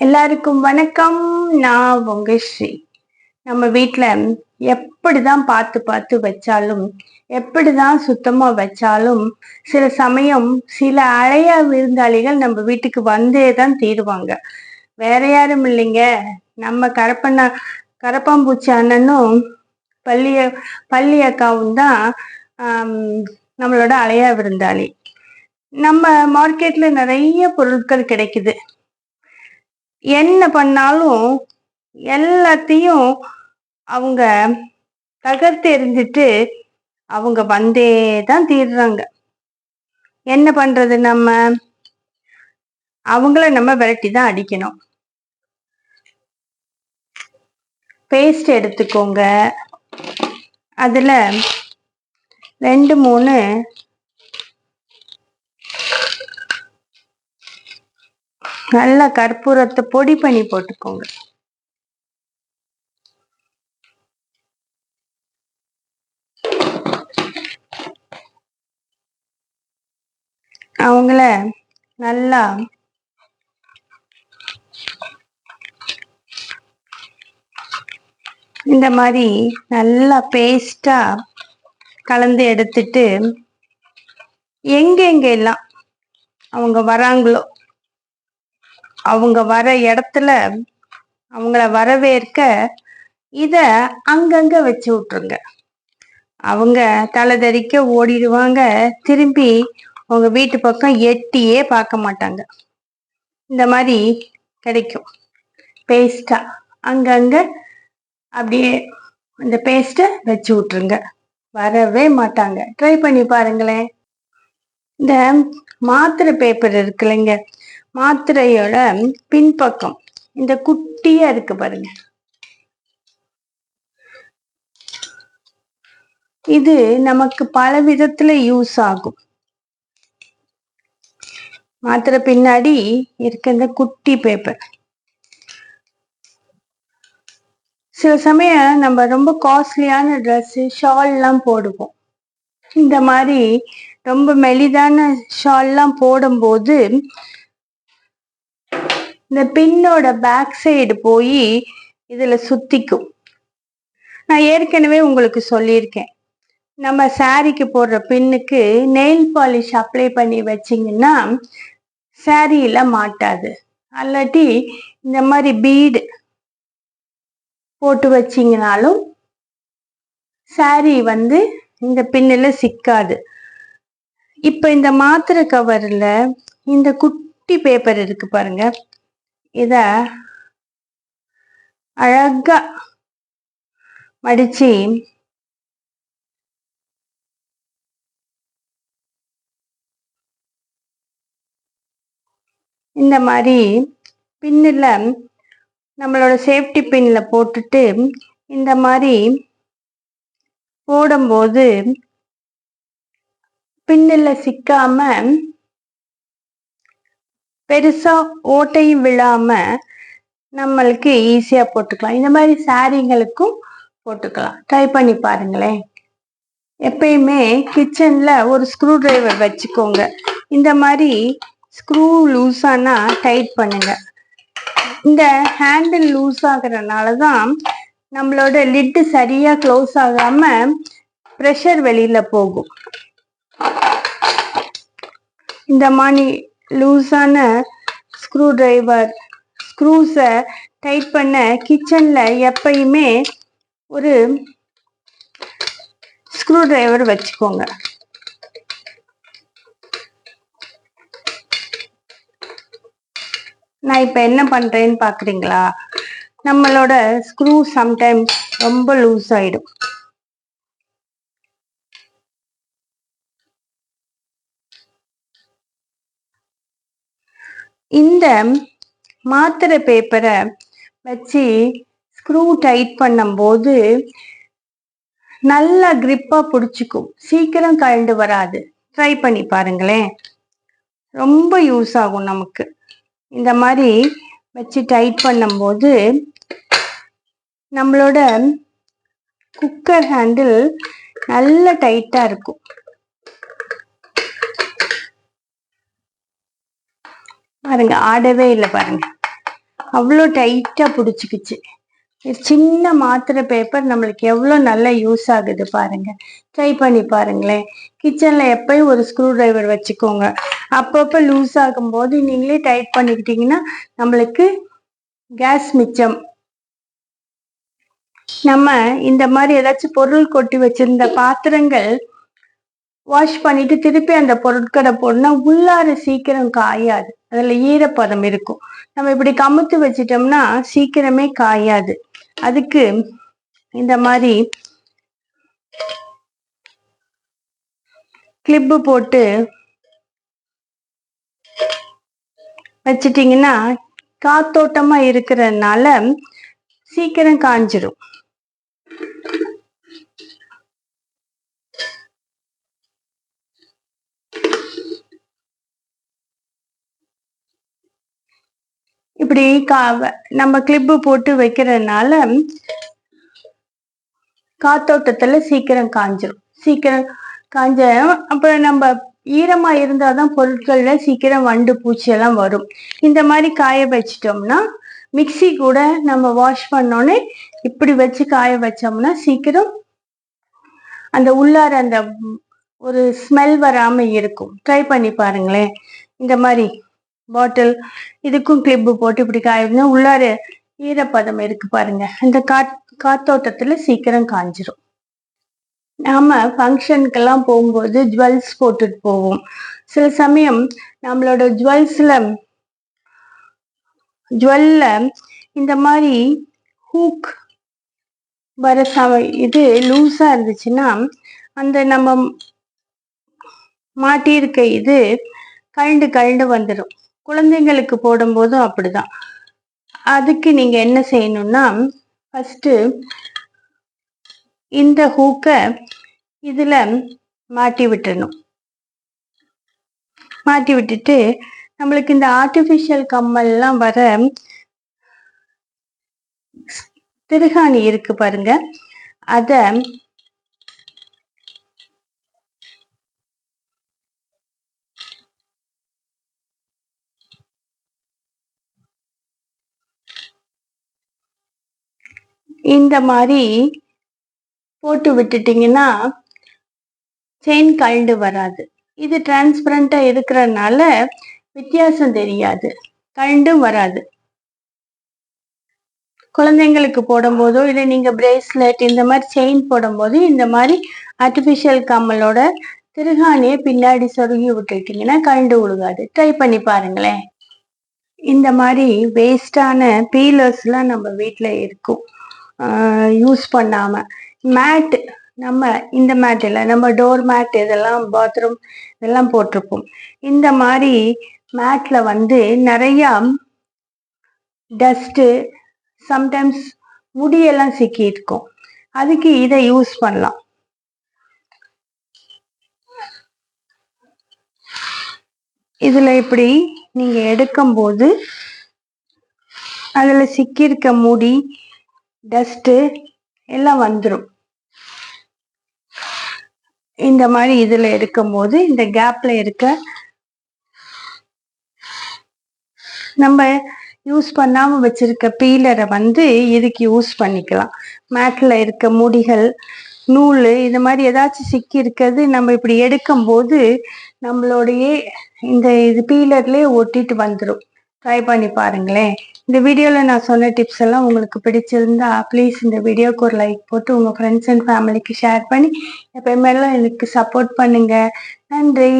எல்லாருக்கும் வணக்கம். நான் உங்க ஸ்ரீ. நம்ம வீட்டில் எப்படிதான் பார்த்து பார்த்து வச்சாலும் எப்படிதான் சுத்தமா வச்சாலும் சில சமயம் சில அழைய விருந்தாளிகள் நம்ம வீட்டுக்கு வந்தே தான் தீருவாங்க. வேற யாரும் இல்லைங்க. நம்ம கரப்பண்ணா கரப்பாம்பூச்சி அண்ணனும் பள்ளிய பள்ளி அக்காவும் தான் நம்மளோட அழையா விருந்தாளி. நம்ம மார்க்கெட்ல நிறைய பொருட்கள் கிடைக்குது. என்ன பண்ணாலும் எல்லாத்தையும் அவங்க தகர்த்தெறிஞ்சிட்டு அவங்க வந்தே தான் தீர்றாங்க. என்ன பண்றது நம்ம? அவங்கள நம்ம விரட்டி தான் அடிக்கணும். பேஸ்ட் எடுத்துக்கோங்க. அதில் ரெண்டு மூணு நல்லா கற்பூரத்தை பொடி பண்ணி போட்டுக்கோங்க. அவங்கள நல்லா இந்த மாதிரி நல்லா பேஸ்டா கலந்து எடுத்துட்டு எங்கெங்கெல்லாம் எல்லாம் அவங்க வராங்களோ அவங்க வர இடத்துல அவங்கள வரவேற்க இத அங்கங்க வச்சு விட்டுருங்க. அவங்க தலைதறிக்க ஓடிடுவாங்க. திரும்பி உங்க வீட்டு பக்கம் எட்டியே பார்க்க மாட்டாங்க. இந்த மாதிரி கிடைக்கும். பேஸ்டா அங்கங்க அப்படியே அந்த பேஸ்ட்டை வச்சு விட்டுருங்க. வரவே மாட்டாங்க. ட்ரை பண்ணி பாருங்களேன். இந்த மாத்திரை பேப்பர் இருக்குல்லைங்க. மாத்திரையோட பின்பக்கம். இந்த குட்டியா இருக்கு பாருங்க. இது நமக்கு பல விதத்துல யூஸ் ஆகும். மாத்திரை பின்னாடி இருக்க இந்த குட்டி பேப்பர். சில சமயம் நம்ம ரொம்ப காஸ்ட்லியான ட்ரெஸ் ஷால்லாம் போடுவோம். இந்த மாதிரி ரொம்ப மெலிதான ஷால்லாம் போடும்போது இந்த பின்னோட பேக் சைடு போய் இதில் சுத்திக்கும். நான் ஏற்கனவே உங்களுக்கு சொல்லியிருக்கேன். நம்ம சாரிக்கு போடுற பின்னுக்கு நெயில் பாலிஷ் அப்ளை பண்ணி வச்சிங்கன்னா சாரியில் மாட்டாது. அல்லாட்டி இந்த மாதிரி பீடு போட்டு வச்சிங்கனாலும் சாரி வந்து இந்த பின்னில் சிக்காது. இப்போ இந்த மாத்திரை கவரில் இந்த குட்டி பேப்பர் இருக்கு பாருங்க. இத அழகா மடிச்சு இந்த மாதிரி பின்னில் நம்மளோட சேஃப்டி பின்னில் போட்டுட்டு இந்த மாதிரி போடும்போது பின்னில் சிக்காம பெருசா ஓட்டையும் விழாம நம்மளுக்கு ஈஸியா போட்டுக்கலாம். இந்த மாதிரி சாரீங்களுக்கும் போட்டுக்கலாம். ட்ரை பண்ணி பாருங்களேன். எப்பயுமே கிச்சன்ல ஒரு ஸ்க்ரூ டிரைவர் வச்சுக்கோங்க. இந்த மாதிரி ஸ்க்ரூ லூஸானா டைட் பண்ணுங்க. இந்த ஹேண்டில் லூஸ் ஆகுறதுனால தான் நம்மளோட லிட்டு சரியாக க்ளோஸ் ஆகாம ப்ரெஷர் வெளியில போகும். இந்த மாதிரி லூஸான ஸ்க்ரூ டிரைவர் ஸ்க்ரூஸை டைட் பண்ண கிச்சனில் எப்பயுமே ஒரு ஸ்க்ரூ டிரைவர் வச்சுக்கோங்க. நான் இப்போ என்ன பண்ணுறேன்னு பார்க்குறீங்களா நம்மளோட ஸ்க்ரூ சம்டைம்ஸ் ரொம்ப லூஸ் ஆகிடும் இந்த மாத்திரை பேப்பரை வச்சு ஸ்க்ரூ டைட் பண்ணும்போது நல்லா கிரிப்பா பிடிச்சிக்கும். சீக்கிரம் கழண்டு வராது. ட்ரை பண்ணி பாருங்களேன். ரொம்ப யூஸ் ஆகும் நமக்கு. இந்த மாதிரி வச்சு டைட் பண்ணும்போது நம்மளோட குக்கர் ஹேண்டில் நல்ல டைட்டாக இருக்கும். பாருங்க ஆடவே இல்லை பாருங்க. அவ்வளோ டைட்டாக பிடிச்சிக்கிச்சு. சின்ன மாத்திரை பேப்பர் நம்மளுக்கு எவ்வளோ நல்லா யூஸ் ஆகுது பாருங்க. ட்ரை பண்ணி பாருங்களேன். கிச்சனில் எப்பயும் ஒரு ஸ்க்ரூ டிரைவர் வச்சுக்கோங்க. அப்பப்போ லூஸ் ஆகும்போது நீங்களே டைட் பண்ணிக்கிட்டீங்கன்னா நம்மளுக்கு கேஸ் மிச்சம். நம்ம இந்த மாதிரி ஏதாச்சும் பொருள் கொட்டி வச்சிருந்த பாத்திரங்கள் வாஷ் பண்ணிட்டு திருப்பி அந்த பொருட்களை போடனா உள்ளார சீக்கிரம் காயாது. அதுல ஈரப்பதம் இருக்கும். நம்ம இப்படி கமுத்து வச்சிட்டோம்னா சீக்கிரமே காயாது. அதுக்கு இந்த மாதிரி கிளிப்பு போட்டு வச்சிட்டிங்கன்னா காத்தோட்டமா இருக்கிறதுனால சீக்கிரம் காஞ்சிரும். இப்படி கா நம்ம கிளிப்பு போட்டு வைக்கிறதுனால காத்தோட்டத்துல சீக்கிரம் காஞ்சிரும். சீக்கிரம் காஞ்ச அப்புறம் நம்ம ஈரமா இருந்தாதான் பொருட்கள்ல சீக்கிரம் வண்டு பூச்சி எல்லாம் வரும். இந்த மாதிரி காய வச்சிட்டோம்னா மிக்சி கூட நம்ம வாஷ் பண்ணோன்னே இப்படி வச்சு காய வச்சோம்னா சீக்கிரம் அந்த உள்ளார அந்த ஒரு ஸ்மெல் வராம இருக்கும். ட்ரை பண்ணி பாருங்களேன். இந்த மாதிரி பாட்டில் இதுக்கும் கிளிப்பு போட்டு இப்படி காய உள்ளார ஈரப்பதம் இருக்கு பாருங்க. இந்த காத் காத்தோட்டத்துல சீக்கிரம் காஞ்சிரும். நாம ஃபங்க்ஷனுக்கெல்லாம் போகும்போது ஜுவல்ஸ் போட்டுட்டு போவோம். சில சமயம் நம்மளோட ஜுவல்ஸ்ல ஜுவல்ல இந்த மாதிரி ஹூக் வர சம இது லூஸா இருந்துச்சுன்னா அந்த நம்ம மாட்டியிருக்க இது கழண்டு கழண்டு வந்துடும் குழந்தைங்களுக்கு போடும்போதும் அப்படிதான். அதுக்கு நீங்க என்ன செய்யணும்னா ஃபஸ்ட்டு இந்த ஹூக்கை இதில் மாட்டி விட்டுறணும். மாட்டி விட்டுட்டு நம்மளுக்கு இந்த ஆர்டிஃபிஷியல் கம்மல்லாம் வர திருகாணி இருக்கு பாருங்க. அதை இந்த மாதிரி போட்டு விட்டுட்டீங்கன்னா செயின் கழண்டு வராது. இது டிரான்ஸ்பரண்டா இருக்கிறதுனால வித்தியாசம் தெரியாது. கழண்டும் வராது. குழந்தைங்களுக்கு போடும்போதோ இல்லை நீங்க பிரேஸ்லெட் இந்த மாதிரி செயின் போடும்போது இந்த மாதிரி ஆர்டிஃபிஷியல் கம்மலோட திருகாணியை பின்னாடி சொருகி விட்டுட்டீங்கன்னா கழண்டு விழுகாது ட்ரை பண்ணி பாருங்களேன். இந்த மாதிரி வேஸ்டான பீலர்ஸ்லாம் நம்ம வீட்டில் இருக்கும். யூஸ் பண்ணாம. மேட் நம்ம இந்த மேட் இல்லை நம்ம டோர் மேட் இதெல்லாம் பாத்ரூம் இதெல்லாம் போட்டிருப்போம். இந்த மாதிரி மேட்ல வந்து நிறையா டஸ்ட்டு சம்டைம்ஸ் முடியெல்லாம் சிக்கி இருக்கும். அதுக்கு இதை யூஸ் பண்ணலாம். இதில் இப்படி நீங்கள் எடுக்கும்போது அதில் சிக்கியிருக்க முடி டஸ்ட்டு எல்லாம் வந்துடும் இந்த மாதிரி இதுல இருக்கும்போது இந்த கேப்பில் இருக்க நம்ம யூஸ் பண்ணாமல் வச்சிருக்க பீலரை வந்து இதுக்கு யூஸ் பண்ணிக்கலாம். மேட்டில் இருக்க முடிகள் நூல் இது மாதிரி ஏதாச்சும் சிக்கி இருக்கிறது நம்ம இப்படி எடுக்கும் போது நம்மளுடைய இந்த இது பீலர்லேயே ஒட்டிட்டு வந்துடும் ட்ரை பண்ணி பாருங்களேன் இந்த வீடியோவில் நான் சொன்ன டிப்ஸ் எல்லாம் உங்களுக்கு பிடிச்சிருந்தா ப்ளீஸ் இந்த வீடியோக்கு ஒரு லைக் போட்டு உங்கள் ஃப்ரெண்ட்ஸ் அண்ட் ஃபேமிலிக்கு ஷேர் பண்ணி எப்பயுமே எனக்கு சப்போர்ட் பண்ணுங்க. நன்றி.